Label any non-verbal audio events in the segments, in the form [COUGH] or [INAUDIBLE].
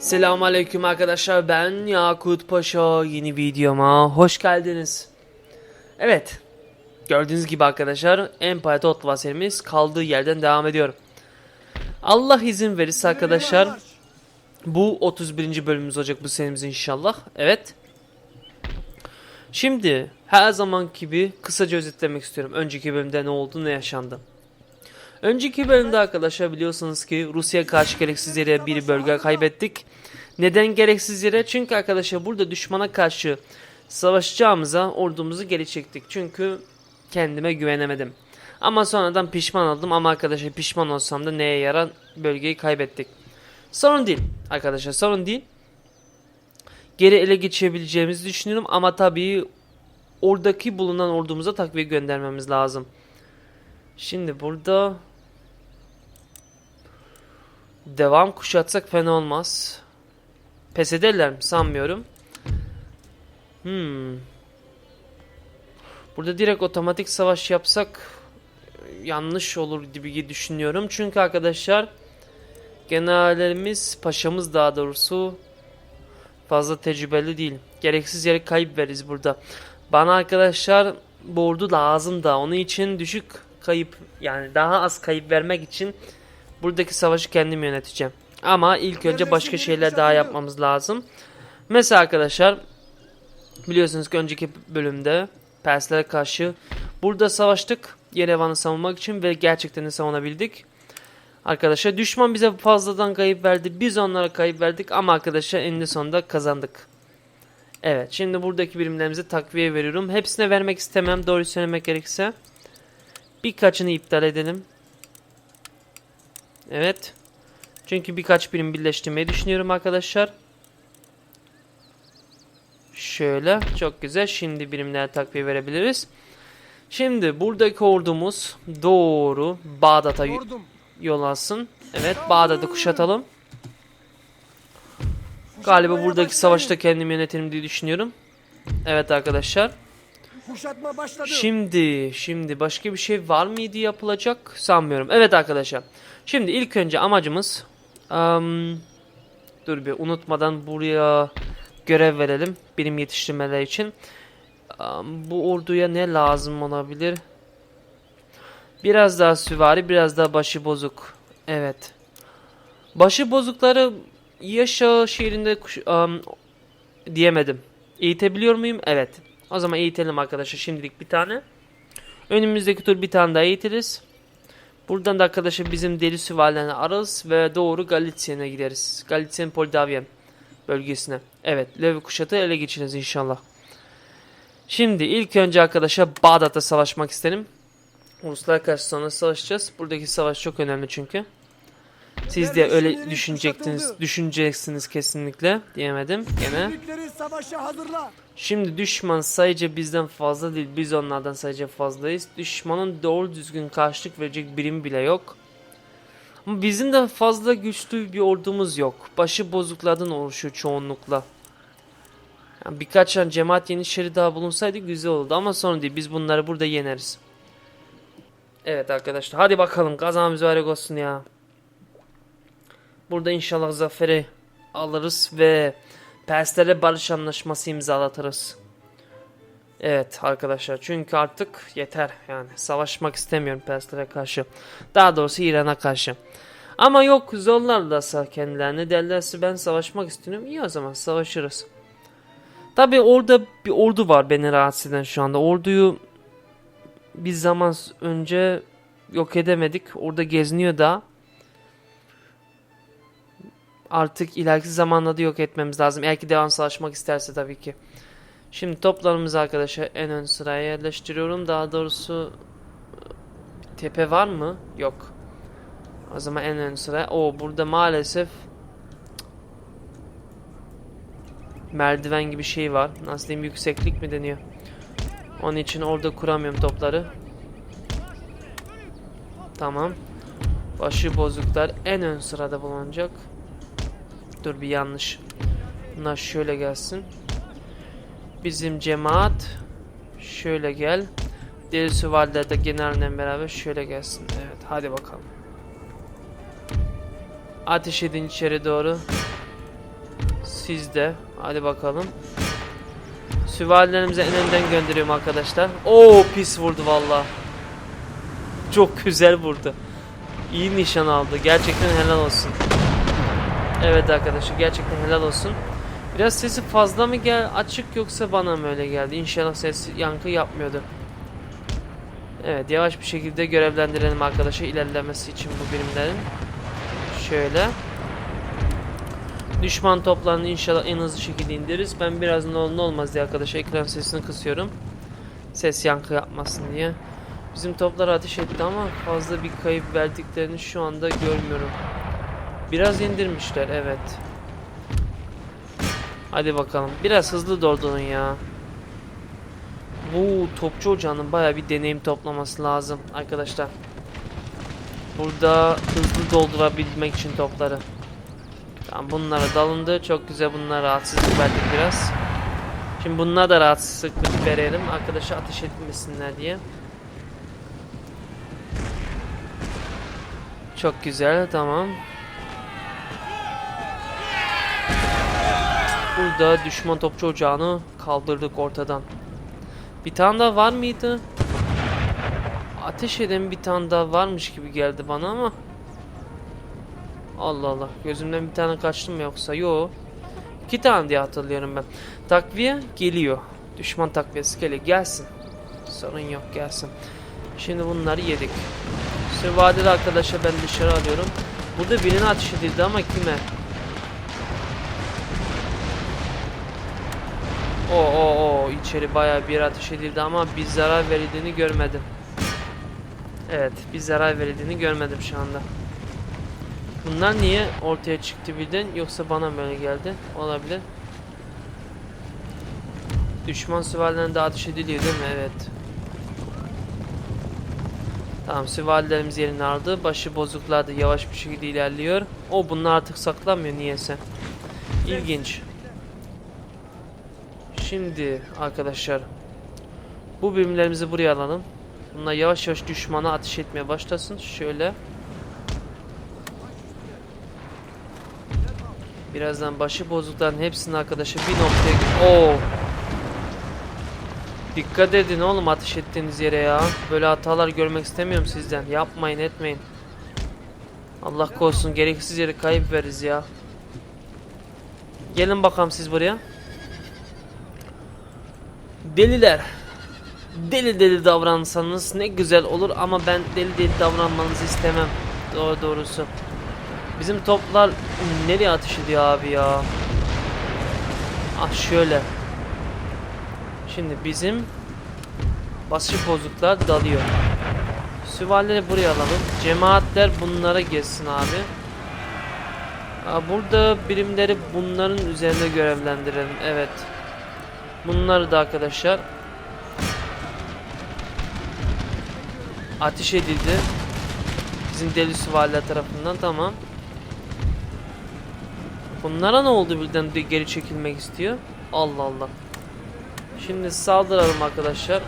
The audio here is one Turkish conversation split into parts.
Selamünaleyküm arkadaşlar ben Yakut Paşa yeni videoma hoş geldiniz. Evet gördüğünüz gibi arkadaşlar Empire Total serimiz kaldığı yerden devam ediyor. Allah izin verirse arkadaşlar bu 31. bölümümüz olacak bu serimiz inşallah. Evet. Şimdi her zaman gibi kısaca özetlemek istiyorum. Önceki bölümde ne oldu ne yaşandı. Önceki bölümde arkadaşlar biliyorsunuz ki Rusya karşı gereksiz yere bir bölge kaybettik. Neden gereksiz yere? Çünkü arkadaşlar burada düşmana karşı savaşacağımıza ordumuzu geri çektik. Çünkü kendime güvenemedim. Ama sonradan pişman oldum ama arkadaşlar pişman olsam da neye yarar bölgeyi kaybettik. Sorun değil arkadaşlar sorun değil. Geri ele geçirebileceğimizi düşünüyorum ama tabii oradaki bulunan ordumuza takviye göndermemiz lazım. Şimdi burada devam kuşatsak fena olmaz. Pes ederler mi? Sanmıyorum. Hmm. Burada direkt otomatik savaş yapsak yanlış olur gibi düşünüyorum. Çünkü arkadaşlar generallerimiz, paşamız daha doğrusu fazla tecrübeli değil. Gereksiz yere kayıp veririz burada. Bana arkadaşlar bu ordu lazım da onun için düşük kayıp yani daha az kayıp vermek için buradaki savaşı kendim yöneteceğim. Ama ilk önce başka şeyler daha yapmamız lazım. Mesela arkadaşlar biliyorsunuz ki önceki bölümde Perslere karşı burada savaştık. Yerevan'ı savunmak için ve gerçekten de savunabildik. Arkadaşlar düşman bize fazladan kayıp verdi. Biz onlara kayıp verdik ama arkadaşlar eninde sonunda kazandık. Evet şimdi buradaki birimlerimize takviye veriyorum. Hepsine vermek istemem doğru söylemek gerekirse. Birkaçını iptal edelim. Evet. Çünkü birkaç birim birleştirmeyi düşünüyorum arkadaşlar. Şöyle çok güzel. Şimdi birimler takviye verebiliriz. Şimdi buradaki ordumuz doğru Bağdat'a yol alsın. Evet Bağdat'ı kuşatalım. Galiba buradaki savaşta kendim yönetirim diye düşünüyorum. Evet arkadaşlar. Kuşatma başladı. Şimdi, şimdi başka bir şey var mıydı yapılacak? Sanmıyorum. Evet arkadaşlar. Şimdi ilk önce amacımız am, dur bir unutmadan buraya görev verelim. Birim yetiştirmeler için. Am, bu orduya ne lazım olabilir? Biraz daha süvari, biraz daha başı bozuk. Evet. Başı bozukları Yaşa şehrinde kuş, am, diyemedim. Eğitebiliyor muyum? Evet. O zaman eğitelim arkadaşlar şimdilik bir tane. Önümüzdeki tur bir tane daha eğitiriz. Buradan da arkadaşlar bizim deli süvarilerini ararız ve doğru Galicia'ya gideriz. Galicia'nın Poldavyan bölgesine. Evet, Levi kuşatı ele geçiririz inşallah. Şimdi ilk önce arkadaşlar Bağdat'ta savaşmak isterim. Ruslara karşı sonra savaşacağız. Buradaki savaş çok önemli çünkü. Siz de öyle düşüneceksiniz, düşüneceksiniz kesinlikle diyemedim gene. Şimdi düşman sayıca bizden fazla değil, biz onlardan sayıca fazlayız. Düşmanın doğru düzgün karşılık verecek birim bile yok. Ama bizim de fazla güçlü bir ordumuz yok. Başı bozuklardan oluşuyor çoğunlukla. Yani birkaç tane cemaat yeniçeri daha bulunsaydı güzel olurdu ama sorun değil. Biz bunları burada yeneriz. Evet arkadaşlar hadi bakalım kazamız mübarek olsun ya. Burada inşallah zaferi alırız ve Perslere barış anlaşması imzalatırız. Evet arkadaşlar çünkü artık yeter yani savaşmak istemiyorum Perslere karşı. Daha doğrusu İran'a karşı. Ama yok zorlarlarsa kendilerini derlerse ben savaşmak istiyorum iyi o zaman savaşırız. Tabi orada bir ordu var beni rahatsız eden şu anda. Orduyu bir zaman önce yok edemedik. Orada geziniyor da artık ileriki zamanlarda yok etmemiz lazım. Eğer ki devam savaşmak isterse tabii ki. Şimdi toplarımızı arkadaşlar en ön sıraya yerleştiriyorum. Daha doğrusu tepe var mı? Yok. O zaman en ön sıraya. O burada maalesef merdiven gibi şey var. Nasıl diyeyim yükseklik mi deniyor? Onun için orada kuramıyorum topları. Tamam. Başı bozuklar en ön sırada bulunacak. Dur bir yanlış. Bunlar şöyle gelsin. Bizim cemaat şöyle gel. Deli süvariler de genelde beraber şöyle gelsin. Evet hadi bakalım. Ateş edin içeri doğru. Sizde. Hadi bakalım. Süvarilerimize en önden gönderiyorum arkadaşlar. Oo pis vurdu valla. Çok güzel vurdu. İyi nişan aldı. Gerçekten helal olsun. Evet arkadaşlar gerçekten helal olsun. Biraz sesi fazla mı gel açık yoksa bana mı öyle geldi? İnşallah ses yankı yapmıyordu. Evet yavaş bir şekilde görevlendirelim arkadaşı ilerlemesi için bu birimlerin. Şöyle. Düşman toplarını inşallah en hızlı şekilde indiririz. Ben biraz ne olur ne olmaz diye arkadaşa ekran sesini kısıyorum. Ses yankı yapmasın diye. Bizim toplar ateş etti ama fazla bir kayıp verdiklerini şu anda görmüyorum. Biraz indirmişler evet. Hadi bakalım. Biraz hızlı doldurun ya. Bu topçu ocağının baya bir deneyim toplaması lazım arkadaşlar. Burada hızlı doldurabilmek için topları. Tamam bunlara dalındı. Çok güzel bunlara rahatsızlık verdik biraz. Şimdi bunlara da rahatsızlık verelim. Arkadaşa ateş etmesinler diye. Çok güzel tamam. Burada düşman topçu ocağını kaldırdık ortadan. Bir tane daha var mıydı? Ateş eden bir tane daha varmış gibi geldi bana ama. Allah Allah. Gözümden bir tane kaçtı mı yoksa? Yo. İki tane diye hatırlıyorum ben. Takviye geliyor. Düşman takviyesi geliyor. Gelsin. Sorun yok gelsin. Şimdi bunları yedik. Süvadeli arkadaşa ben dışarı alıyorum. Burada birine ateş edildi ama kime? O o o içeri bayağı bir ateş edildi ama bir zarar verildiğini görmedim. Evet bir zarar verildiğini görmedim şu anda. Bunlar niye ortaya çıktı birden yoksa bana mı öyle geldi? Olabilir. Düşman süvarilerine de ateş ediliyor değil mi? Evet. Tamam süvarilerimiz yerini aldı. Başı bozuklar da yavaş bir şekilde ilerliyor. O bunlar artık saklanmıyor niyeyse. İlginç. Şimdi arkadaşlar bu birimlerimizi buraya alalım. Bunlar yavaş yavaş düşmana ateş etmeye başlasın. Şöyle. Birazdan başı bozukların hepsini arkadaşı bir noktaya... Oo. Dikkat edin oğlum ateş ettiğiniz yere ya. Böyle hatalar görmek istemiyorum sizden. Yapmayın etmeyin. Allah korusun gereksiz yere kayıp veririz ya. Gelin bakalım siz buraya. Deliler. Deli deli davransanız ne güzel olur ama ben deli deli davranmanızı istemem. Doğru doğrusu. Bizim toplar nereye ateş ediyor abi ya? Ah şöyle. Şimdi bizim başı bozuklar dalıyor. Süvarileri buraya alalım. Cemaatler bunlara geçsin abi. Burada birimleri bunların üzerinde görevlendirelim. Evet. Bunları da arkadaşlar ateş edildi. Bizim deli süvariler tarafından tamam. Bunlara ne oldu birden de geri çekilmek istiyor? Allah Allah. Şimdi saldıralım arkadaşlar.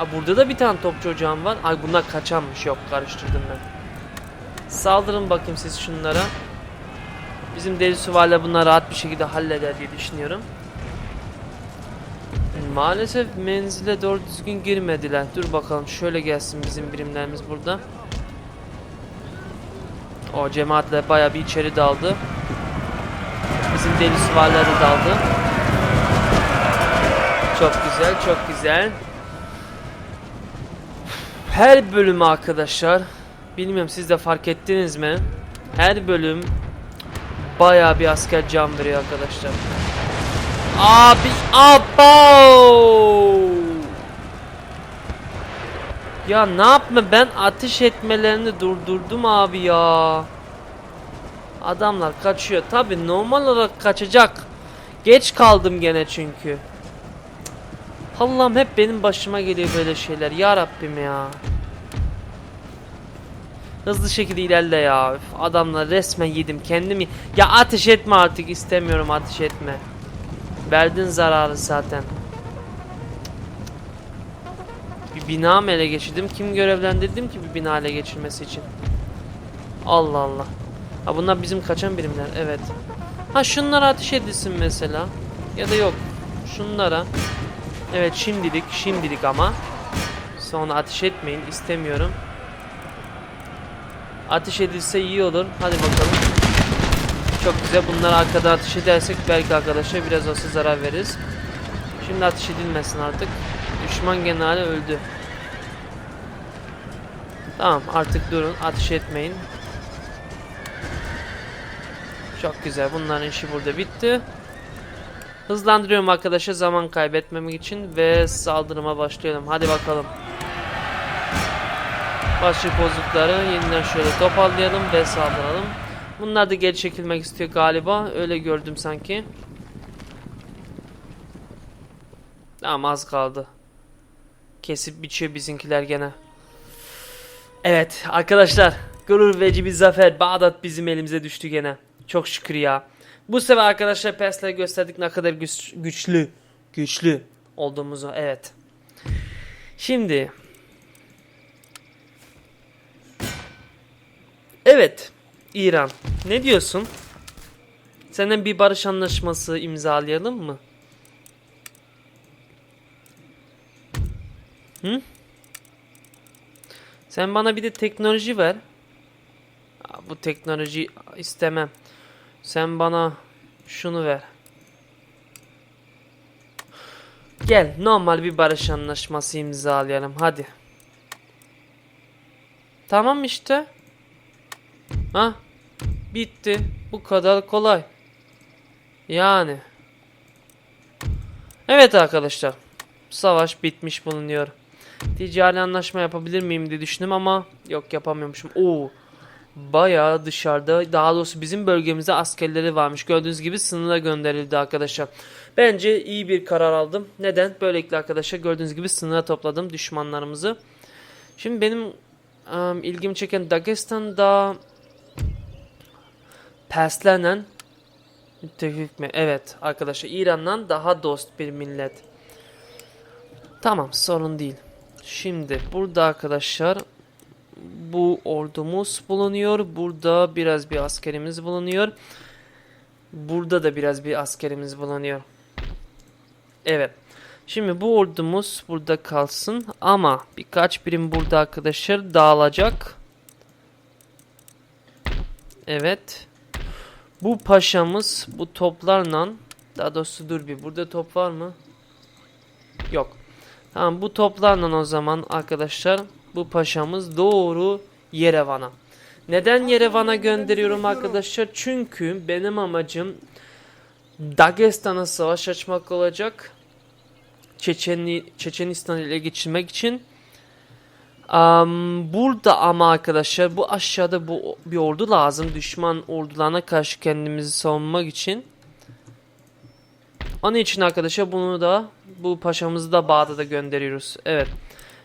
Aa, burada da bir tane topçu ocağım var. Ay bunlar kaçanmış yok karıştırdım ben. Saldırın bakayım siz şunlara. Bizim deli süvariler bunları rahat bir şekilde halleder diye düşünüyorum. Maalesef menzile doğru düzgün girmediler. Dur bakalım şöyle gelsin bizim birimlerimiz burada. O cemaatle baya bir içeri daldı. Bizim deli süvariler de daldı. Çok güzel, çok güzel. Her bölüm arkadaşlar, bilmiyorum siz de fark ettiniz mi? Her bölüm baya bir asker can veriyor arkadaşlar. Abi abo! Ya ne yapma ben ateş etmelerini durdurdum abi ya. Adamlar kaçıyor. Tabi normal olarak kaçacak. Geç kaldım gene çünkü. Allah'ım hep benim başıma geliyor böyle şeyler. Ya Rabbim ya. Hızlı şekilde ilerle ya. Adamlar resmen yedim kendimi. Ya ateş etme artık istemiyorum ateş etme. Verdin zararı zaten. Bir bina mı ele geçirdim? Kim görevlendirdim ki bir bina ele geçirmesi için? Allah Allah. Ha bunlar bizim kaçan birimler. Evet. Ha şunlara ateş edilsin mesela. Ya da yok. Şunlara. Evet şimdilik şimdilik ama. Sonra ateş etmeyin istemiyorum. Ateş edilse iyi olur. Hadi bakalım. Çok güzel. Bunları arkada ateş edersek belki arkadaşlar biraz olsa zarar veririz. Şimdi ateş edilmesin artık. Düşman generali öldü. Tamam artık durun. Ateş etmeyin. Çok güzel. Bunların işi burada bitti. Hızlandırıyorum arkadaşlar zaman kaybetmemek için ve saldırıma başlayalım. Hadi bakalım. Başlık bozdukları yeniden şöyle toparlayalım ve saldıralım. Bunlar da geri çekilmek istiyor galiba. Öyle gördüm sanki. Tamam az kaldı. Kesip biçiyor bizimkiler gene. Evet arkadaşlar. Gurur verici bir zafer. Bağdat bizim elimize düştü gene. Çok şükür ya. Bu sefer arkadaşlar PES'le gösterdik ne kadar güç- güçlü güçlü olduğumuzu. Evet. Şimdi Evet. İran. Ne diyorsun? Seninle bir barış anlaşması imzalayalım mı? Hı? Sen bana bir de teknoloji ver. Bu teknoloji istemem. Sen bana şunu ver. Gel normal bir barış anlaşması imzalayalım hadi. Tamam işte. Ha? Bitti. Bu kadar kolay. Yani. Evet arkadaşlar. Savaş bitmiş bulunuyor. Ticari anlaşma yapabilir miyim diye düşündüm ama yok yapamıyormuşum. Oo. Bayağı dışarıda daha doğrusu bizim bölgemizde askerleri varmış. Gördüğünüz gibi sınıra gönderildi arkadaşlar. Bence iyi bir karar aldım. Neden? Böylelikle arkadaşlar gördüğünüz gibi sınıra topladım düşmanlarımızı. Şimdi benim em, ilgimi çeken Dagestan'da Perslerle müttefik mi? Evet arkadaşlar İran'dan daha dost bir millet. Tamam sorun değil. Şimdi burada arkadaşlar bu ordumuz bulunuyor. Burada biraz bir askerimiz bulunuyor. Burada da biraz bir askerimiz bulunuyor. Evet. Şimdi bu ordumuz burada kalsın ama birkaç birim burada arkadaşlar dağılacak. Evet. Bu paşamız bu toplarla daha doğrusu dur bir burada top var mı? Yok. Tamam bu toplarla o zaman arkadaşlar bu paşamız doğru Yerevan'a. Neden Yerevan'a gönderiyorum arkadaşlar? Çünkü benim amacım Dagestan'a savaş açmak olacak. Çeçenli, Çeçenistan'ı ele geçirmek için. Am, burada ama arkadaşlar bu aşağıda bu bir ordu lazım. Düşman ordularına karşı kendimizi savunmak için. Onun için arkadaşlar bunu da bu paşamızı da Bağdat'a gönderiyoruz. Evet.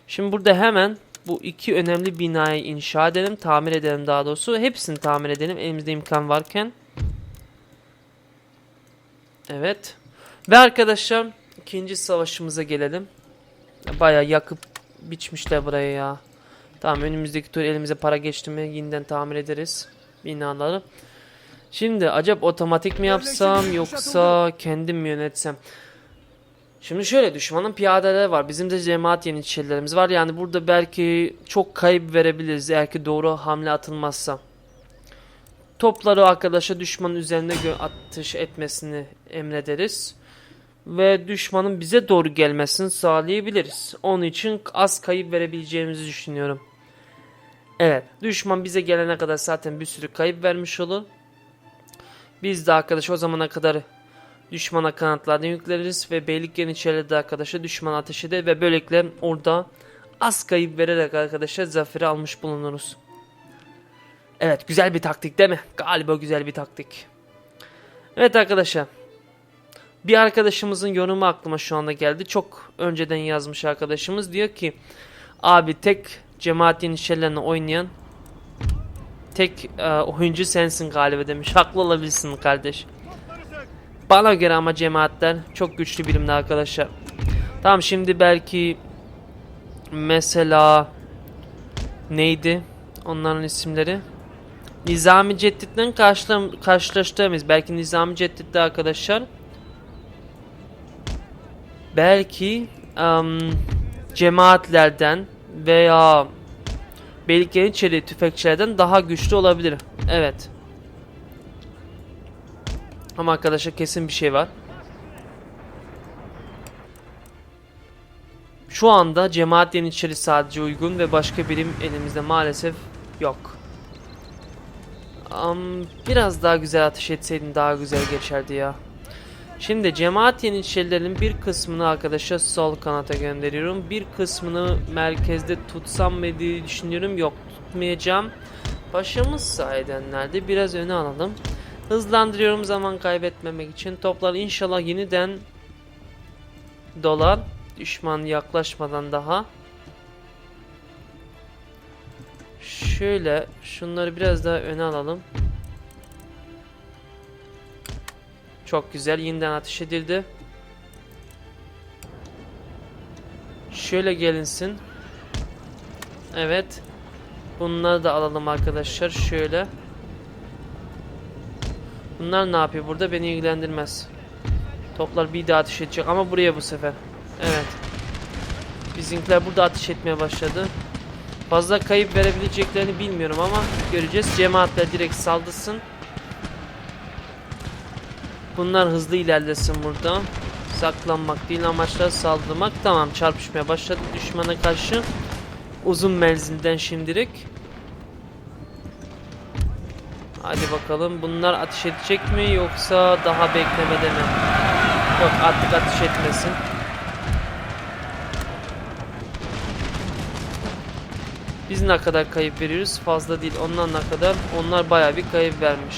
Şimdi burada hemen bu iki önemli binayı inşa edelim. Tamir edelim daha doğrusu. Hepsini tamir edelim. Elimizde imkan varken. Evet. Ve arkadaşlar ikinci savaşımıza gelelim. Bayağı yakıp biçmişler burayı ya. Tamam önümüzdeki tur elimize para geçti mi yeniden tamir ederiz binaları. Şimdi acaba otomatik mi yapsam yoksa kendim mi yönetsem? Şimdi şöyle düşmanın piyadeleri var. Bizim de cemaat yeniçerilerimiz var. Yani burada belki çok kayıp verebiliriz eğer ki doğru hamle atılmazsa. Topları arkadaşa düşmanın üzerine atış etmesini emrederiz. Ve düşmanın bize doğru gelmesini sağlayabiliriz. Onun için az kayıp verebileceğimizi düşünüyorum. Evet. Düşman bize gelene kadar zaten bir sürü kayıp vermiş olur. Biz de arkadaş o zamana kadar düşmana kanatlardan yükleriz ve beylik yeniçerileri de arkadaşa düşman ateş eder ve böylelikle orada az kayıp vererek arkadaşa zaferi almış bulunuruz. Evet güzel bir taktik değil mi? Galiba güzel bir taktik. Evet arkadaşlar. Bir arkadaşımızın yorumu aklıma şu anda geldi. Çok önceden yazmış arkadaşımız. Diyor ki abi tek cemaat yeniçerilerini oynayan tek e, oyuncu sensin galiba demiş. Haklı olabilirsin kardeş. Bana göre ama cemaatler çok güçlü birimli arkadaşlar. Tamam şimdi belki mesela neydi onların isimleri? Nizami Ceddit'le karşıla karşılaştığımız belki Nizami Ceddit'te arkadaşlar belki em, cemaatlerden veya Beylik Yeniçeri tüfekçilerden daha güçlü olabilir. Evet. Ama arkadaşlar kesin bir şey var. Şu anda cemaat yeniçeri sadece uygun ve başka birim elimizde maalesef yok. Am, biraz daha güzel ateş etseydin daha güzel geçerdi ya. Şimdi cemaat yeniçerilerinin bir kısmını arkadaşlar sol kanata gönderiyorum. Bir kısmını merkezde tutsam mı diye düşünüyorum. Yok tutmayacağım. Başımız sayedenlerde biraz öne alalım. Hızlandırıyorum zaman kaybetmemek için. Toplar inşallah yeniden dolar. Düşman yaklaşmadan daha. Şöyle şunları biraz daha öne alalım. Çok güzel. Yeniden ateş edildi. Şöyle gelinsin. Evet. Bunları da alalım arkadaşlar. Şöyle. Bunlar ne yapıyor burada? Beni ilgilendirmez. Toplar bir daha ateş edecek ama buraya bu sefer. Evet. Bizimkiler burada ateş etmeye başladı. Fazla kayıp verebileceklerini bilmiyorum ama göreceğiz. Cemaatler direkt saldırsın. Bunlar hızlı ilerlesin burada. Saklanmak değil amaçlar saldırmak. Tamam çarpışmaya başladı düşmana karşı. Uzun menzilden şimdilik. Hadi bakalım bunlar ateş edecek mi yoksa daha beklemede mi? Yok artık ateş etmesin. Biz ne kadar kayıp veriyoruz? Fazla değil. Onlar ne kadar? Onlar bayağı bir kayıp vermiş.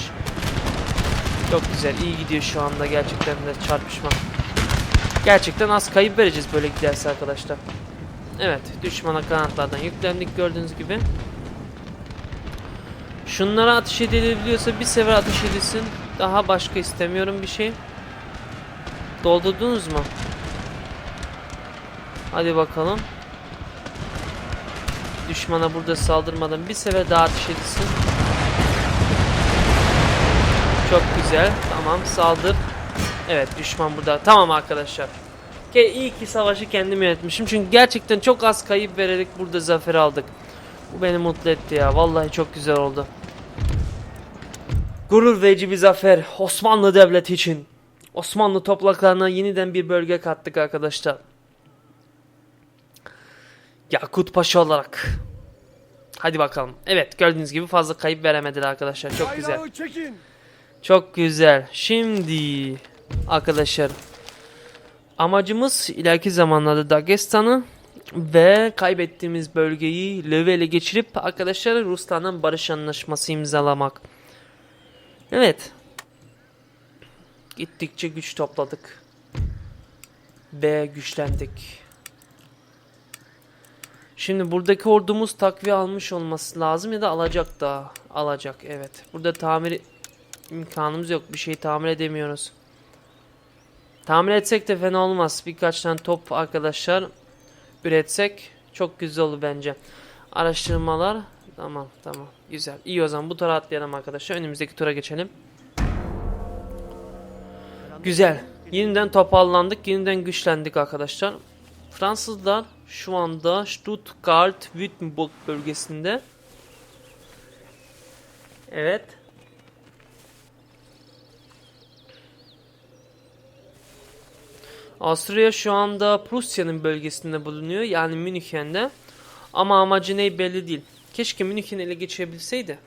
Çok güzel. iyi gidiyor şu anda gerçekten de çarpışma. Gerçekten az kayıp vereceğiz böyle giderse arkadaşlar. Evet. Düşmana kanatlardan yüklendik gördüğünüz gibi. Şunlara ateş edilebiliyorsa bir sefer ateş edilsin. Daha başka istemiyorum bir şey. Doldurdunuz mu? Hadi bakalım. Düşmana burada saldırmadan bir sefer daha ateş edilsin. Çok güzel. Tamam saldır. Evet düşman burada. Tamam arkadaşlar. Ke iyi ki savaşı kendim yönetmişim. Çünkü gerçekten çok az kayıp vererek burada zafer aldık. Bu beni mutlu etti ya. Vallahi çok güzel oldu. Gurur verici bir zafer Osmanlı Devleti için. Osmanlı topraklarına yeniden bir bölge kattık arkadaşlar. Yakut Paşa olarak. Hadi bakalım. Evet gördüğünüz gibi fazla kayıp veremediler arkadaşlar. Çok güzel. Çok güzel. Şimdi arkadaşlar amacımız ileriki zamanlarda Dagestan'ı ve kaybettiğimiz bölgeyi Löve ele geçirip arkadaşlar Ruslarla barış anlaşması imzalamak. Evet. Gittikçe güç topladık. Ve güçlendik. Şimdi buradaki ordumuz takviye almış olması lazım ya da alacak da alacak evet. Burada tamir imkanımız yok. Bir şey tamir edemiyoruz. Tamir etsek de fena olmaz. Birkaç tane top arkadaşlar üretsek çok güzel olur bence. Araştırmalar tamam tamam güzel. İyi o zaman bu tura atlayalım arkadaşlar. Önümüzdeki tura geçelim. Güzel. Yeniden toparlandık. Yeniden güçlendik arkadaşlar. Fransızlar şu anda Stuttgart Württemberg bölgesinde. Evet. Avusturya şu anda Prusya'nın bölgesinde bulunuyor. Yani Münih'de. Ama amacı ne belli değil. Keşke Münih'in ele geçirebilseydi.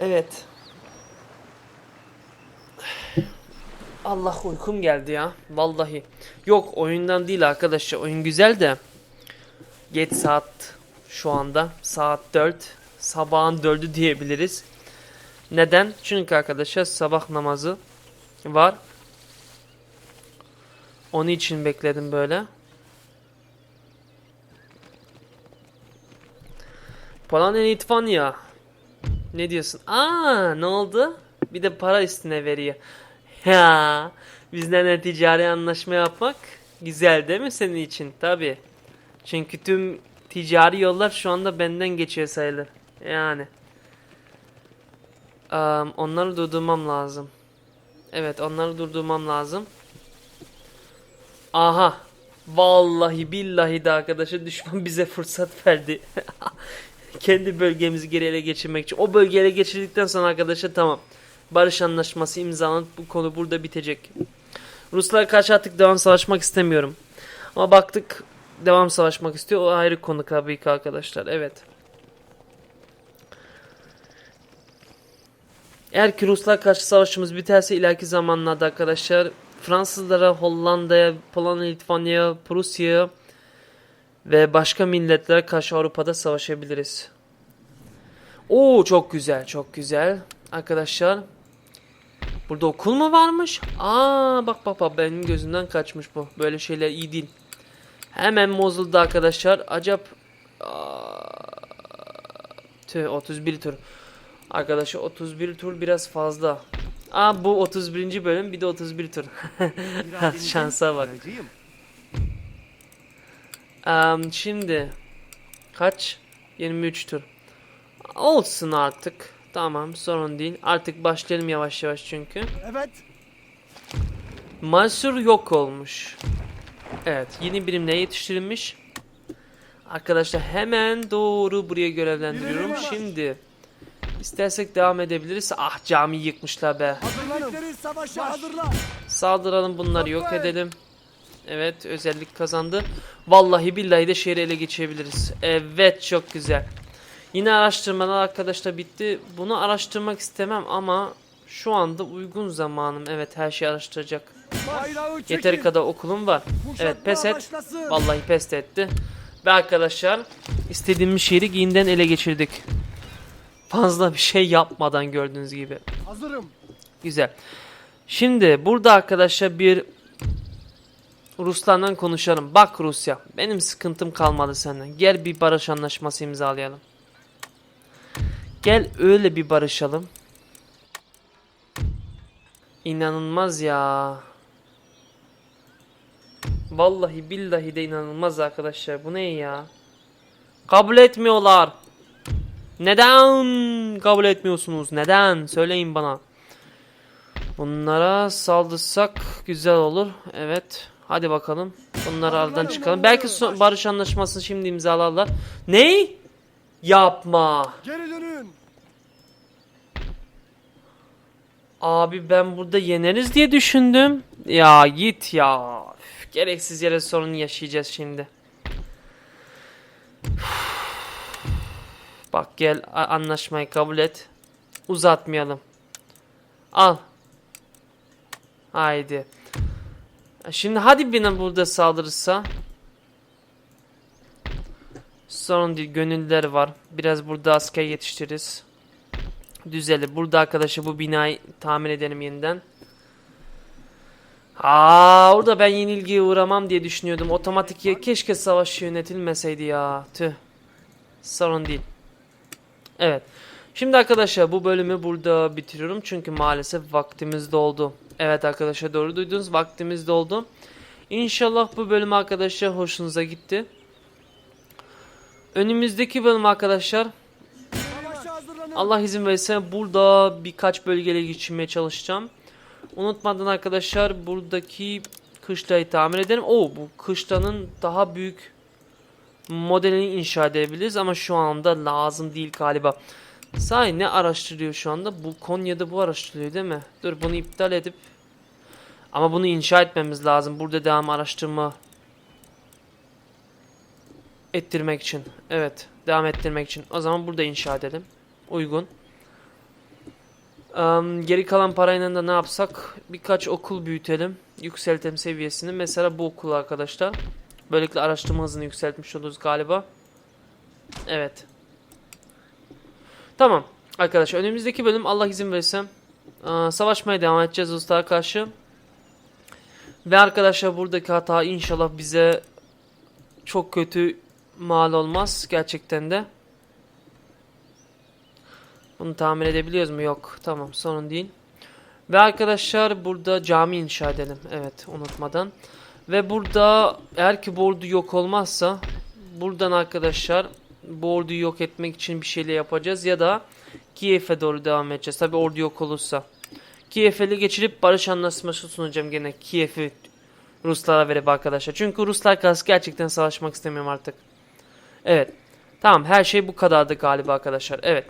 Evet. Allah uykum geldi ya. Vallahi. Yok oyundan değil arkadaşlar. Oyun güzel de. Geç saat şu anda. Saat 4. Sabahın 4'ü diyebiliriz. Neden? Çünkü arkadaşlar sabah namazı var. Onun için bekledim böyle. Polonya Litvanya. Ne diyorsun? Aa ne oldu? Bir de para üstüne veriyor. Ya bizden ticari anlaşma yapmak güzel değil mi senin için? Tabi. Çünkü tüm ticari yollar şu anda benden geçiyor sayılır. Yani. Am, onları durdurmam lazım. Evet onları durdurmam lazım. Aha. Vallahi billahi de arkadaşlar düşman [LAUGHS] bize fırsat verdi. [LAUGHS] Kendi bölgemizi geri ele geçirmek için. O bölgeyi ele geçirdikten sonra arkadaşlar tamam. Barış anlaşması imzalanıp bu konu burada bitecek. Ruslara karşı artık devam savaşmak istemiyorum. Ama baktık devam savaşmak istiyor. O ayrı konu tabii ki arkadaşlar. Evet. Eğer ki Ruslar karşı savaşımız biterse ileriki zamanlarda arkadaşlar Fransızlara, Hollanda'ya, Polonya, Litvanya, Prusya ve başka milletlere karşı Avrupa'da savaşabiliriz. Oo çok güzel, çok güzel. Arkadaşlar burada okul mu varmış? Aa bak bak bak benim gözümden kaçmış bu. Böyle şeyler iyi değil. Hemen Mosul'da arkadaşlar. Acap Aa, tüh 31 tur. Arkadaşlar 31 tur biraz fazla. Aa bu 31. bölüm bir de 31 tur. [LAUGHS] Şansa bak. Am, şimdi kaç? 23 tur. Olsun artık. Tamam sorun değil. Artık başlayalım yavaş yavaş çünkü. Evet. Mansur yok olmuş. Evet yeni birimle yetiştirilmiş. Arkadaşlar hemen doğru buraya görevlendiriyorum. Şimdi istersek devam edebiliriz. Ah camiyi yıkmışlar be. Hazırlanın. savaşa hazırla. Saldıralım bunları yok edelim. Evet özellik kazandı. Vallahi billahi de şehri ele geçirebiliriz. Evet çok güzel. Yine araştırmalar arkadaşlar bitti. Bunu araştırmak istemem ama şu anda uygun zamanım. Evet her şeyi araştıracak. Yeteri kadar okulum var. Evet pes et. Vallahi pes etti. Ve arkadaşlar istediğimiz şehri giyinden ele geçirdik. Fazla bir şey yapmadan gördüğünüz gibi. Hazırım. Güzel. Şimdi burada arkadaşlar bir Ruslarla konuşalım. Bak Rusya benim sıkıntım kalmadı senden. Gel bir barış anlaşması imzalayalım. Gel öyle bir barışalım. İnanılmaz ya. Vallahi billahi de inanılmaz arkadaşlar. Bu ne ya? Kabul etmiyorlar. Neden kabul etmiyorsunuz? Neden? Söyleyin bana. Bunlara saldırsak güzel olur. Evet. Hadi bakalım. Bunları aradan çıkalım. Belki son- barış anlaşmasını şimdi imzalarlar. Ne? Yapma. Geri dönün. Abi ben burada yeneriz diye düşündüm. Ya git ya. Üf, gereksiz yere sorun yaşayacağız şimdi. Üf. Bak gel anlaşmayı kabul et. Uzatmayalım. Al. Haydi. Şimdi hadi bana burada saldırırsa. Sorun değil gönüllüler var. Biraz burada asker yetiştiririz. Düzelir. Burada arkadaşlar bu binayı tamir edelim yeniden. Aa, orada ben yenilgiye uğramam diye düşünüyordum. Otomatik keşke savaş yönetilmeseydi ya. Tüh. Sorun değil. Evet. Şimdi arkadaşlar bu bölümü burada bitiriyorum. Çünkü maalesef vaktimiz doldu. Evet arkadaşlar doğru duydunuz. Vaktimiz doldu. İnşallah bu bölüm arkadaşlar hoşunuza gitti. Önümüzdeki bölüm arkadaşlar. Allah izin verirse burada birkaç bölgeye geçirmeye çalışacağım. Unutmadan arkadaşlar buradaki kışlayı tamir edelim. Oo bu kışlanın daha büyük modelini inşa edebiliriz ama şu anda lazım değil galiba. Sahi ne araştırıyor şu anda? Bu Konya'da bu araştırılıyor değil mi? Dur bunu iptal edip ama bunu inşa etmemiz lazım. Burada devam araştırma ettirmek için. Evet, devam ettirmek için. O zaman burada inşa edelim. Uygun. Am, geri kalan parayla da ne yapsak? Birkaç okul büyütelim. Yükseltelim seviyesini. Mesela bu okul arkadaşlar. Böylelikle araştırma hızını yükseltmiş oluruz galiba. Evet. Tamam. Arkadaşlar önümüzdeki bölüm Allah izin verirse aa, savaşmaya devam edeceğiz Ruslara karşı. Ve arkadaşlar buradaki hata inşallah bize çok kötü mal olmaz gerçekten de. Bunu tamir edebiliyoruz mu? Yok. Tamam sorun değil. Ve arkadaşlar burada cami inşa edelim. Evet unutmadan. Ve burada eğer ki bu yok olmazsa buradan arkadaşlar bu yok etmek için bir şeyle yapacağız ya da Kiev'e doğru devam edeceğiz. Tabi ordu yok olursa. Kiev'i ele geçirip barış anlaşması sunacağım gene Kiev'i Ruslara verip arkadaşlar. Çünkü Ruslar karşı gerçekten savaşmak istemiyorum artık. Evet. Tamam her şey bu kadardı galiba arkadaşlar. Evet.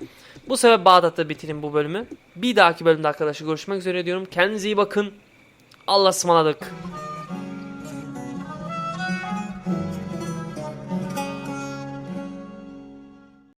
Bu sefer Bağdat'ta bitirin bu bölümü. Bir dahaki bölümde arkadaşlar görüşmek üzere diyorum. Kendinize iyi bakın. Allah'a ısmarladık.